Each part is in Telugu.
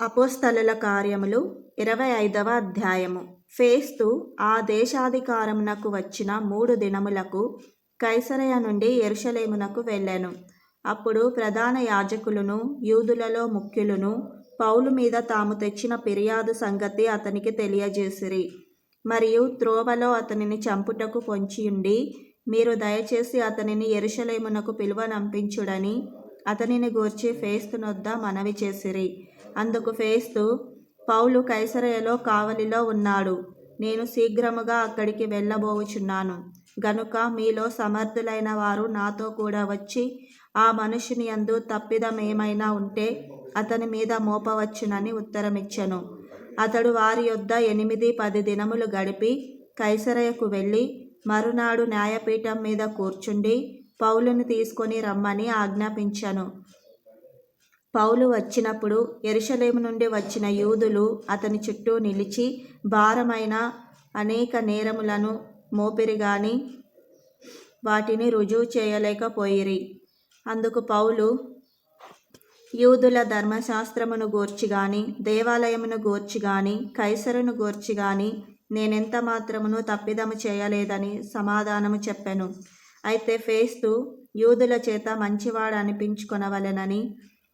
అపోస్తలుల కార్యములు ఇరవై ఐదవ అధ్యాయము. ఫేస్తు ఆ దేశాధికారమునకు వచ్చిన మూడు దినములకు కైసరయ నుండి ఎరుషలేమునకు వెళ్ళాను. అప్పుడు ప్రధాన యాజకులను యూదులలో ముఖ్యులను పౌలు మీద తాము తెచ్చిన ఫిర్యాదు సంగతి అతనికి తెలియజేసిరి. మరియు త్రోవలో అతనిని చంపుటకు పొంచియుండి మీరు దయచేసి అతనిని ఎరుషలేమునకు పిలువనంపించుడని అతనిని గూర్చి ఫేస్తునొద్ద మనవి చేసిరి. అందుకు ఫేస్తు పౌలు కైసరయలో కావలిలో ఉన్నాడు. నేను శీఘ్రముగా అక్కడికి వెళ్ళబోవుచున్నాను గనుక మీలో సమర్థులైన వారు నాతో కూడా వచ్చి ఆ మనుషుని అందు తప్పిదమేమైనా ఉంటే అతని మీద మోపవచ్చునని ఉత్తరమిచ్చను. అతడు వారి యొద్ద ఎనిమిది పది దినములు గడిపి కైసరయకు వెళ్ళి మరునాడు న్యాయపీఠం మీద కూర్చుండి పౌలుని తీసుకొని రమ్మని ఆజ్ఞాపించాను. పౌలు వచ్చినప్పుడు ఎరుషలేము నుండి వచ్చిన యూదులు అతని చుట్టూ నిలిచి భారమైన అనేక నేరములను మోపిరి గాని వాటిని రుజువు చేయలేకపోయిరి. అందుకు పౌలు యూదుల ధర్మశాస్త్రమును గూర్చి గాని దేవాలయమును గూర్చి గాని కైసరును గూర్చి గాని నేనెంత మాత్రమును తప్పిదము చేయలేదని సమాధానము చెప్పాను. అయితే ఫేస్తు యూదుల చేత మంచివాడు అనిపించుకొనవలెనని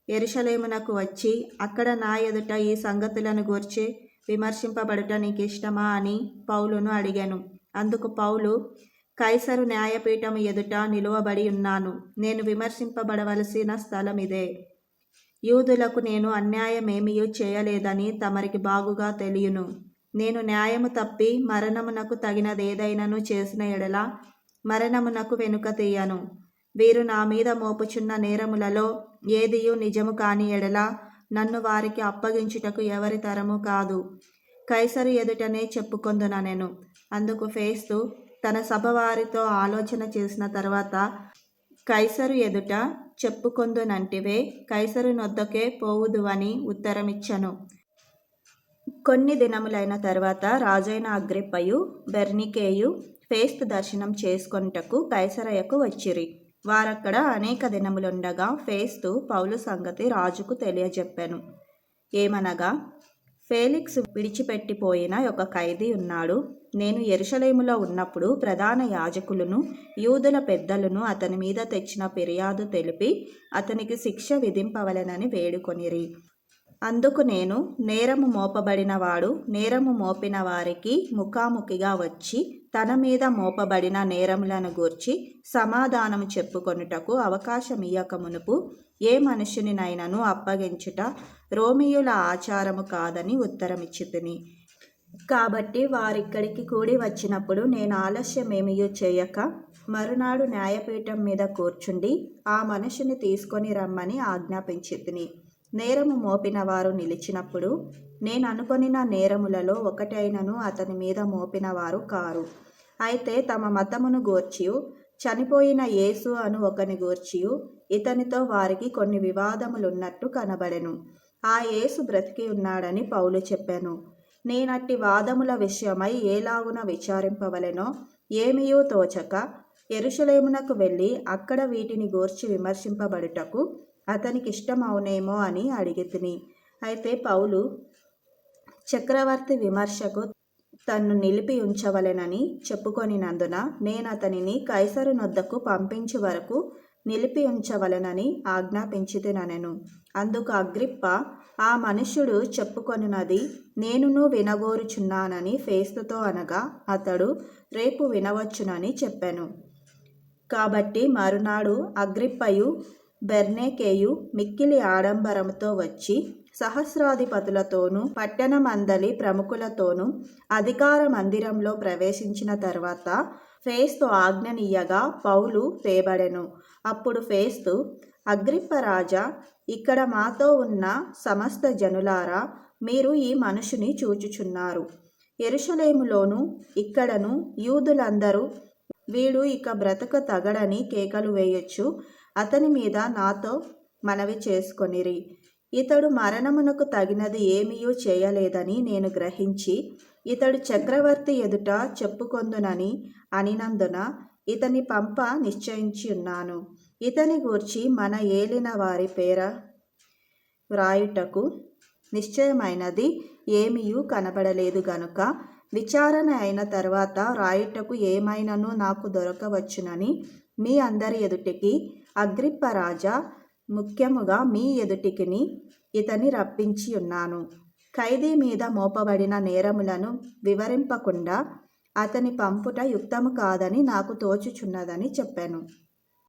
ఎరుషలేమునకు వచ్చి అక్కడ నా ఎదుట ఈ సంగతులను గూర్చి విమర్శింపబడుట నీకు ఇష్టమా అని పౌలును అడిగాను. అందుకు పౌలు కైసరు న్యాయపీఠం ఎదుట నిలువబడి ఉన్నాను. నేను విమర్శింపబడవలసిన స్థలం ఇదే. యూదులకు నేను అన్యాయమేమీ చేయలేదని తమరికి బాగుగా తెలియను. నేను న్యాయము తప్పి మరణమునకు తగినదేదైనను చేసిన ఎడల మరణమునకు వెనుక తీయను. వీరు నా మీద మోపుచున్న నేరములలో ఏదియు నిజము కాని ఎడల నన్ను వారికి అప్పగించుటకు ఎవరి తరము కాదు. కైసరు ఎదుటనే చెప్పుకొందున నేను. అందుకు ఫేస్తు తన సభ వారితో ఆలోచన చేసిన తర్వాత కైసరు ఎదుట చెప్పుకొందునంటివే కైసరు నొద్దకే పోవుదు అని ఉత్తరమిచ్చను. కొన్ని దినములైన తర్వాత రాజైన అగ్రిప్పయు బెర్నికేయు ఫేస్తు దర్శనం చేసుకొనుటకు కైసరయ్యకు వచ్చిరి. వారక్కడ అనేక దినములుండగా ఫేస్తు పౌలు సంగతి రాజుకు తెలియజెప్పాను. ఏమనగా ఫేలిక్స్ విడిచిపెట్టిపోయిన ఒక ఖైదీ ఉన్నాడు. నేను ఎరుషలేములో ఉన్నప్పుడు ప్రధాన యాజకులను యూదుల పెద్దలను అతని మీద తెచ్చిన ఫిర్యాదు తెలిపి అతనికి శిక్ష విధింపవలెనని వేడుకొనిరి. అందుకు నేను నేరము మోపబడినవాడు నేరము మోపిన వారికి ముఖాముఖిగా వచ్చి తన మీద మోపబడిన నేరములను గూర్చి సమాధానము చెప్పుకొనుటకు అవకాశం ఇయ్యక మునుపు ఏ మనుషునినైనను అప్పగించుట రోమియుల ఆచారము కాదని ఉత్తరమిచ్చితిని. కాబట్టి వారిక్కడికి కూడి వచ్చినప్పుడు నేను ఆలస్యమేమియో చేయక మరునాడు న్యాయపీఠం మీద కూర్చుండి ఆ మనుషుని తీసుకొని రమ్మని ఆజ్ఞాపించితిని. నేరము మోపిన వారు నిలిచినప్పుడు నేను అనుకొనిన నేరములలో ఒకటైనను అతని మీద మోపిన వారు కారు. అయితే తమ మతమును గూర్చియు చనిపోయిన యేసు అను ఒకని గూర్చియు ఇతనితో వారికి కొన్ని వివాదములున్నట్టు కనబడెను. ఆ యేసు బ్రతికి ఉన్నాడని పౌలు చెప్పాను. నేనట్టి వాదముల విషయమై ఏలాగున విచారింపవలెనో ఏమియూ తోచక ఎరుషలేమునకు వెళ్ళి అక్కడ వీటిని గూర్చి విమర్శింపబడుటకు అతనికి ఇష్టమవునేమో అని అడిగితిని. అయితే పౌలు చక్రవర్తి విమర్శకు తన్ను నిలిపి ఉంచవలెనని చెప్పుకొనినందున నేను అతనిని కైసరు నొద్దకు పంపించే వరకు నిలిపి ఉంచవలెనని ఆజ్ఞాపించితినెను అందుకు అగ్రిప్ప ఆ మనుష్యుడు చెప్పుకొనినది నేనును వినగోరుచున్నానని ఫేస్తుతో అనగా అతడు రేపు వినవచ్చునని చెప్పాను. కాబట్టి మరునాడు అగ్రిప్పయు బెర్నేకేయు మిక్కిలి ఆడంబరముతో వచ్చి సహస్రాధిపతులతోనూ పట్టణమందలి ప్రముఖులతోనూ అధికార మందిరంలో ప్రవేశించిన తర్వాత ఫేస్తు ఆజ్ఞనీయగా పౌలు తేబడెను అప్పుడు ఫేస్తు అగ్రిప్పరాజా ఇక్కడ మాతో ఉన్న సమస్త జనులారా మీరు ఈ మనుషుని చూచుచున్నారు. ఎరుషలేములోను ఇక్కడను యూదులందరూ వీడు ఇక బ్రతక తగడని కేకలు వేయొచ్చు. అతని మీద నాతో మనవి చేసుకొనిరి. ఇతడు మరణమునకు తగినది ఏమీయూ చేయలేదని నేను గ్రహించి ఇతడు చక్రవర్తి ఎదుట చెప్పుకొందునని అనినందున ఇతని పంప నిశ్చయించి ఉన్నాను ఇతని గూర్చి మన ఏలిన వారి పేర వ్రాయుటకు నిశ్చయమైనది ఏమీయూ కనబడలేదు గనుక విచారణ అయిన తర్వాత రాయుటకు ఏమైనను నాకు దొరకవచ్చునని మీ అందరి ఎదుటికి అగ్రిప్పరాజా ముఖ్యముగా మీ ఎదుటికిని ఇతని రప్పించి ఉన్నాను. ఖైదీ మీద మోపబడిన నేరములను వివరింపకుండా అతని పంపుట యుక్తము కాదని నాకు తోచుచున్నదని చెప్పాను.